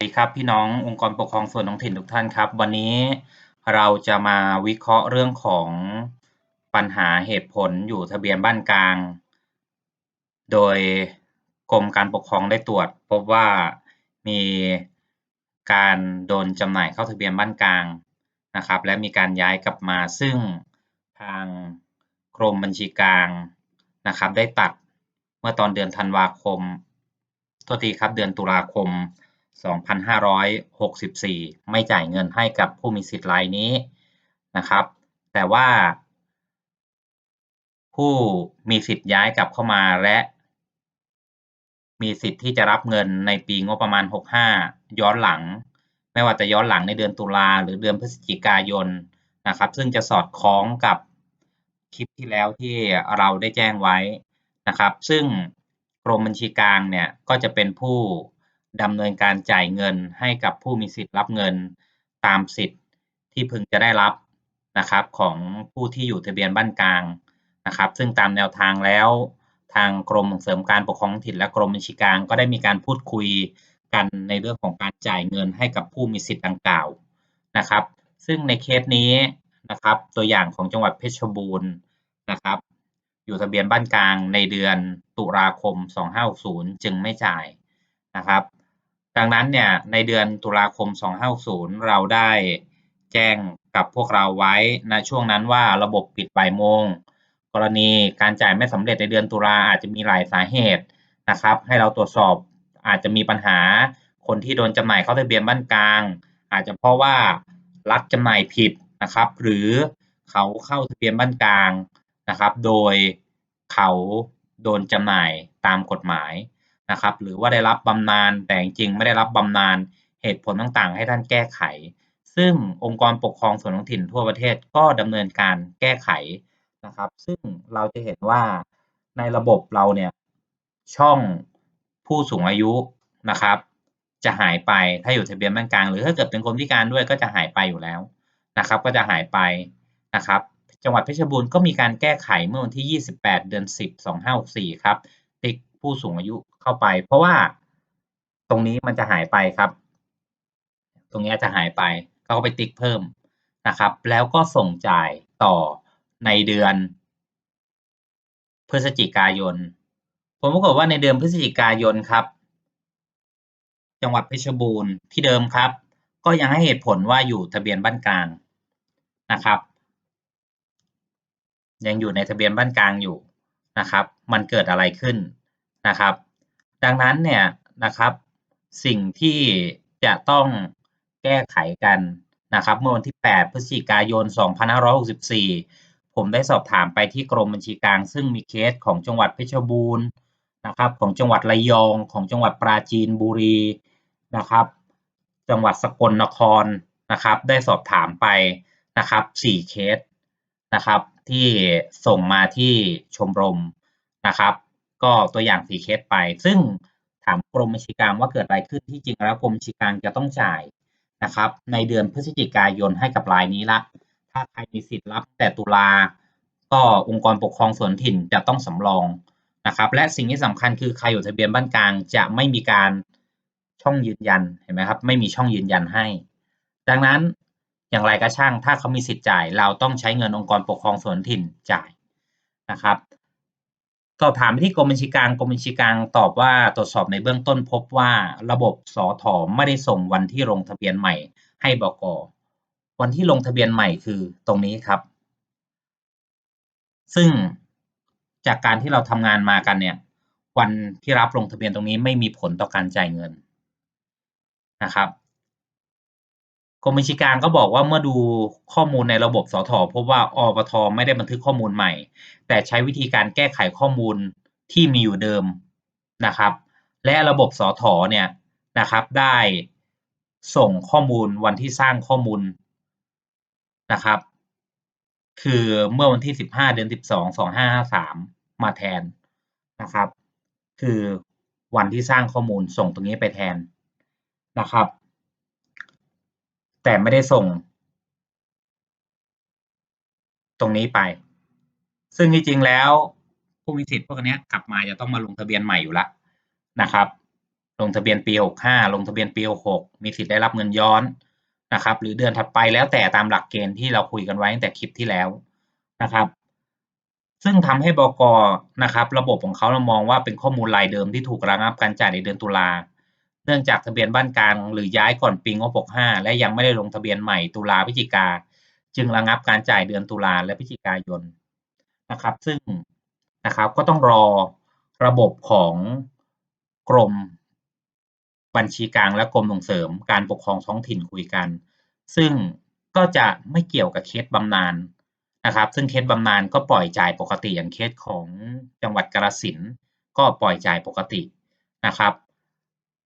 สวัสดีครับพี่น้ององค์กรปกครองส่วนท้องถิ่นทุกท่านครับ วันนี้เราจะมาวิเคราะห์เรื่องของปัญหาเหตุผลอยู่ทะเบียนบ้านกลาง โดยกรมการปกครองได้ตรวจ พบว่ามีการโดนจำหน่ายเข้าทะเบียนบ้านกลางนะครับ และมีการย้ายกลับมาซึ่งทางกรมบัญชีกลางนะครับ ได้ตัดเมื่อตอนเดือนธันวาคมโทษทีครับเดือนตุลาคม 2564 ไม่จ่ายเงินให้กับผู้มีสิทธิ์รายนี้นะครับ แต่ว่า ผู้มีสิทธิ์ย้ายกลับเข้ามาและ มีสิทธิ์ที่จะรับเงินในปีงบประมาณ 65 ย้อนหลัง ไม่ว่าจะย้อนหลังในเดือนตุลาหรือเดือนพฤศจิกายนนะครับ ซึ่งจะสอดคล้องกับคลิปที่แล้วที่เราได้แจ้งไว้นะครับ ซึ่งกรมบัญชีกลางเนี่ยก็จะเป็นผู้ ดำเนินการจ่ายเงินให้กับผู้มีสิทธิ์รับเงินตามสิทธิ์ที่พึงจะได้รับนะครับของผู้ที่อยู่ทะเบียนบ้านกลางนะครับ ซึ่งตามแนวทางแล้วทางกรมส่งเสริมการปกครองถิ่นและกรมบัญชีกลางก็ได้มีการพูดคุยกันในเรื่องของการจ่ายเงินให้กับผู้มีสิทธิ์ดังกล่าวนะครับ ซึ่งในเคสนี้นะครับ ตัวอย่างของจังหวัดเพชรบูรณ์นะครับ อยู่ทะเบียนบ้านกลางในเดือนตุลาคม 2560 จึงไม่จ่ายนะครับ ดังนั้นเนี่ยในเดือนตุลาคม 2560 เราได้แจ้งกับพวกเราไว้ณช่วงนั้นว่าระบบปิดบ่ายโมง กรณีการจ่ายไม่สำเร็จในเดือนตุลาอาจจะมีหลายสาเหตุนะครับ ให้เราตรวจสอบอาจจะมีปัญหาคนที่โดนจำหน่ายเข้าทะเบียนบ้านกลาง อาจจะเพราะว่ารัฐจำหน่ายผิดนะครับ หรือเขาเข้าทะเบียนบ้านกลางนะครับ โดยเขาโดนจำหน่ายตามกฎหมาย นะครับ หรือว่าได้รับบำนาญแต่จริงไม่ได้รับบำนาญเหตุผลต่างๆ ให้ท่านแก้ไข ซึ่งองค์กรปกครองส่วนท้องถิ่นทั่วประเทศก็ดำเนินการแก้ไขนะครับ ซึ่งเราจะเห็นว่าในระบบเราเนี่ยช่องผู้สูงอายุนะครับ จะหายไปถ้าอยู่ทะเบียนบ้านกลาง หรือถ้าเกิดเป็นคนพิการด้วยก็จะหายไปอยู่แล้วนะครับ ก็จะหายไปนะครับ จังหวัดเพชรบูรณ์ก็มีการแก้ไขเมื่อวันที่ 28 เดือน 10 2564 ครับ ติ๊กผู้สูงอายุ เข้าไป เพราะว่าตรงนี้มันจะหายไปครับ ตรงนี้จะหายไปก็ไปติ๊กเพิ่มนะครับ แล้วก็ส่งจ่ายต่อในเดือน พฤศจิกายน ผมปรากฏว่าในเดือนพฤศจิกายนครับ จังหวัดเพชรบูรณ์ที่เดิมครับ ก็ยังให้เหตุผลว่าอยู่ทะเบียนบ้านกลางนะครับ ยังอยู่ในทะเบียนบ้านกลางอยู่นะครับ มันเกิดอะไรขึ้นนะครับ ดังนั้นเนี่ยนะครับ สิ่งที่จะต้องแก้ไขกันนะครับ เมื่อวันที่ 8 พฤศจิกายน 2564 ผมได้สอบถามไปที่กรมบัญชีกลาง ซึ่งมีเคสของจังหวัดเพชรบูรณ์นะครับของจังหวัดระยองของจังหวัดปราจีนบุรีนะครับ จังหวัดสกลนครนะครับ ได้สอบถามไปนะครับ4เคสนะครับที่ส่งมาที่ชมรมนะครับ ก็ตัวอย่าง4เคสไป ซึ่งถามกรมบัญชีกลางว่าเกิดอะไรขึ้นที่จริงแล้วกรมบัญชีกลางจะต้องจ่ายนะครับ ในเดือนพฤศจิกายนให้กับรายนี้ละ ถ้าใครมีสิทธิ์รับแต่ตุลา ก็องค์กรปกครองส่วนถิ่นจะต้องสำรองนะครับ และสิ่งที่สำคัญคือใครอยู่ทะเบียนบ้านกลางจะไม่มีการช่องยืนยันเห็นไหมครับ ไม่มีช่องยืนยันให้ ดังนั้นอย่างไรก็ช่างถ้าเขามีสิทธิ์จ่าย เราต้องใช้เงินองค์กรปกครองส่วนถิ่นจ่ายนะครับ สอบถามไปที่กรมบัญชีกลางกรมบัญชีกลางตอบว่าตรวจสอบในเบื้องต้นพบว่าระบบสอถอไม่ได้ส่งวันที่ลงทะเบียนใหม่ ให้บกวันที่ลงทะเบียนใหม่คือตรงนี้ครับ ซึ่งจากการที่เราทำงานมากันเนี่ย วันที่รับลงทะเบียนตรงนี้ไม่มีผลต่อการจ่ายเงินนะครับ กรมบัญชีกลางก็บอกว่าเมื่อดูข้อมูลในระบบสทพบว่าอปทไม่ได้บันทึกข้อมูลใหม่ แต่ใช้วิธีการแก้ไขข้อมูลที่มีอยู่เดิมนะครับ และระบบสทเนี่ยนะครับได้ส่งข้อมูลวันที่สร้างข้อมูลนะครับ คือเมื่อวันที่ 15 เดือน 12 2553 มาแทนนะครับ คือวันที่สร้างข้อมูลส่งตรงนี้ไปแทนนะครับ แต่ไม่ได้ส่ง ตรงนี้ไป ซึ่งที่จริงแล้วผู้มีสิทธิ์พวกนี้กลับมาจะต้องมาลงทะเบียนใหม่อยู่ล้วนะครับ ลงทะเบียนปี 65 ลงทะเบียนปี 66 มีสิทธิ์ได้รับเงินย้อนนะครับ หรือเดือนถัดไปแล้วแต่ตามหลักเกณฑ์ที่เราคุยกันไว้ตั้งแต่คลิปที่แล้วนะครับ ซึ่งทำให้บกนะครับ ระบบของเขาเรามองว่าเป็นข้อมูลรายเดิมที่ถูกระงับการจ่ายในเดือนตุลา เนื่องจากทะเบียนบ้านกลางหรือย้ายก่อนปีงบ65 และยังไม่ได้ลงทะเบียนใหม่ตุลาพฤศจิกา จึงระงับการจ่ายเดือนตุลาและพฤศจิกายนนะครับ ซึ่งนะครับก็ต้องรอระบบของกรมบัญชีกลางและกรมส่งเสริมการปกครองท้องถิ่นคุยกัน ซึ่งก็จะไม่เกี่ยวกับเคสบำนาญนะครับ ซึ่งเคสบำนาญก็ปล่อยจ่ายปกติอย่างเคสของจังหวัดกาฬสินธุ์ก็ปล่อยจ่ายปกตินะครับ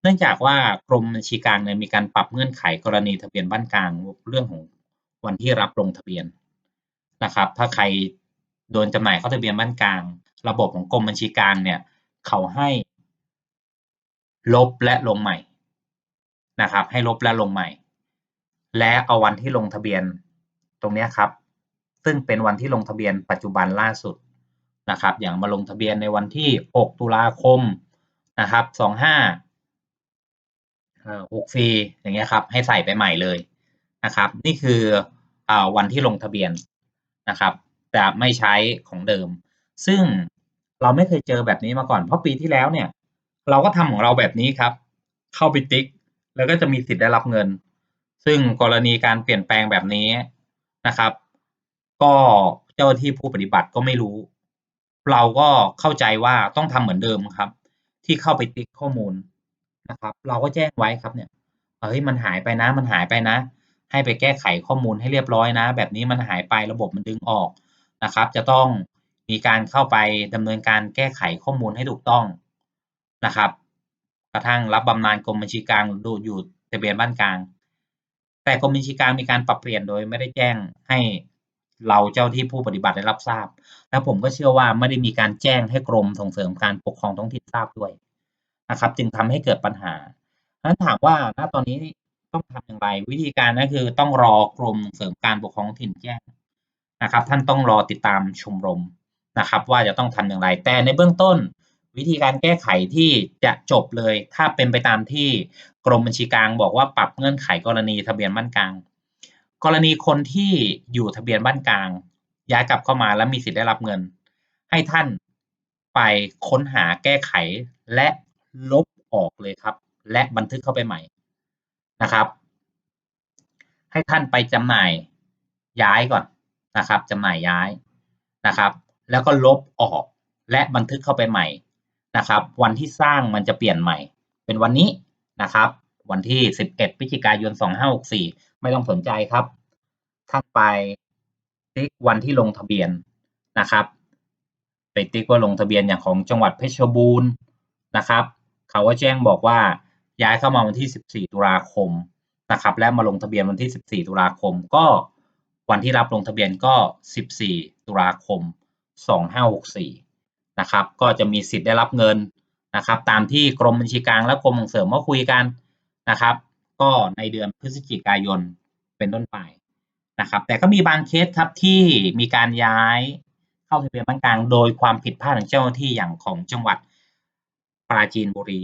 เนื่องจากว่ากรมบัญชีกลางเนี่ยมีการปรับเงื่อนไขกรณีทะเบียนบ้านกลางเรื่องของวันที่รับลงทะเบียนนะครับ ถ้าใครโดนจำหน่ายเข้าทะเบียนบ้านกลาง ระบบของกรมบัญชีกลางเนี่ยเขาให้ลบและลงใหม่นะครับ ให้ลบและลงใหม่ และเอาวันที่ลงทะเบียนตรงนี้ครับ ซึ่งเป็นวันที่ลงทะเบียนปัจจุบันล่าสุดนะครับ อย่างมาลงทะเบียนในวันที่ 6 ตุลาคมนะครับ 25 64อย่างเงี้ยครับให้ใส่ไปใหม่เลยนะครับ นี่คืออวันที่ลงทะเบียนนะครับจะไม่ใช้ของเดิม ซึ่งเราไม่เคยเจอแบบนี้มาก่อน เพราะปีที่แล้วเนี่ย เราก็ทำของเราแบบนี้ครับ เข้าไปติ๊ก แล้วก็จะมีสิทธิ์ได้รับเงิน ซึ่งกรณีการเปลี่ยนแปลงแบบนี้นะครับ ก็เจ้าที่ผู้ปฏิบัติก็ไม่รู้ เราก็เข้าใจว่าต้องทำเหมือนเดิมครับ ที่เข้าไปติ๊กข้อมูล นะครับ เราก็แจ้งไว้ครับเนี่ยเฮ้ยมันหายไปนะ มันหายไปนะ ให้ไปแก้ไขข้อมูลให้เรียบร้อยนะ แบบนี้มันหายไประบบมันดึงออกนะครับ จะต้องมีการเข้าไปดำเนินการแก้ไขข้อมูลให้ถูกต้องนะครับ กระทั่งรับบำนาญกรมบัญชีกลางดูอยู่ทะเบียนบ้านกลาง แต่กรมบัญชีกลางมีการปรับเปลี่ยนโดยไม่ได้แจ้งให้เราเจ้าที่ผู้ปฏิบัติได้รับทราบ และผมก็เชื่อว่าไม่ได้มีการแจ้งให้กรมส่งเสริมการปกครองท้องถิ่นทราบด้วย นะครับ จึงทำให้เกิดปัญหานั้นถามว่าณตอนนี้ต้องทำอย่างไร วิธีการก็คือต้องรอกรมเสริมการปกครองถิ่นแจ้งนะครับ ท่านต้องรอติดตามชมรมนะครับ ว่าจะต้องทำอย่างไร แต่ในเบื้องต้น วิธีการแก้ไขที่จะจบเลย ถ้าเป็นไปตามที่กรมบัญชีกลางบอกว่าปรับเงื่อนไขกรณีทะเบียนบ้านกลาง กรณีคนที่อยู่ทะเบียนบ้านกลาง ย้ายกลับเข้ามาแล้วมีสิทธิ์ได้รับเงิน ให้ท่านไปค้นหาแก้ไขและ ลบออกเลยครับ และบันทึกเข้าไปใหม่นะครับ ให้ท่านไปจำหน่ายย้ายก่อนนะครับจำหน่ายย้ายนะครับ แล้วก็ลบออกและบันทึกเข้าไปใหม่นะครับ วันที่สร้างมันจะเปลี่ยนใหม่ เป็นวันนี้นะครับ วันที่ 11พฤศจิกายน 2564 ไม่ต้องสนใจครับ ท่านไปติ๊กวันที่ลงทะเบียนนะครับ ไปติ๊กว่าลงทะเบียนอย่างของจังหวัดเพชรบูรณ์นะครับ เขาก็แจ้งบอกว่าย้ายเข้ามาวันที่ 14 ตุลาคมนะครับ และมาลงทะเบียนวันที่ 14 ตุลาคม ก็วันที่รับลงทะเบียนก็ 14 ตุลาคม 2564 นะครับ ก็จะมีสิทธิ์ได้รับเงินนะครับ ตามที่กรมบัญชีกลางและกรมส่งเสริมมาคุยกันนะครับ ก็ในเดือนพฤศจิกายนเป็นต้นไปนะครับ แต่ก็มีบางเคสครับที่มีการย้ายเข้าทะเบียนบ้านกลาง โดยความผิดพลาดของเจ้าหน้าที่อย่างของจังหวัด ปราจีนบุรี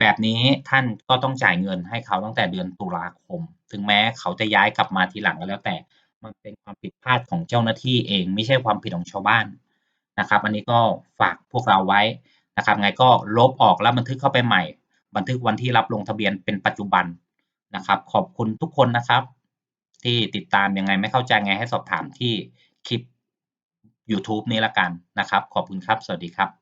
แบบนี้ท่านก็ต้องจ่ายเงินให้เขาตั้งแต่เดือนตุลาคม ถึงแม้เขาจะย้ายกลับมาทีหลังก็แล้วแต่มันเป็นความผิดพลาดของเจ้าหน้าที่เอง ไม่ใช่ความผิดของชาวบ้านนะครับ อันนี้ก็ฝากพวกเราไว้นะครับ ไงก็ลบออกแล้วบันทึกเข้าไปใหม่ บันทึกวันที่รับลงทะเบียนเป็นปัจจุบันนะครับ ขอบคุณทุกคนนะครับ ที่ติดตามยังไงไม่เข้าใจไงให้สอบถามที่คลิป YouTube นี้ละกันนะครับ ขอบคุณครับ สวัสดีครับ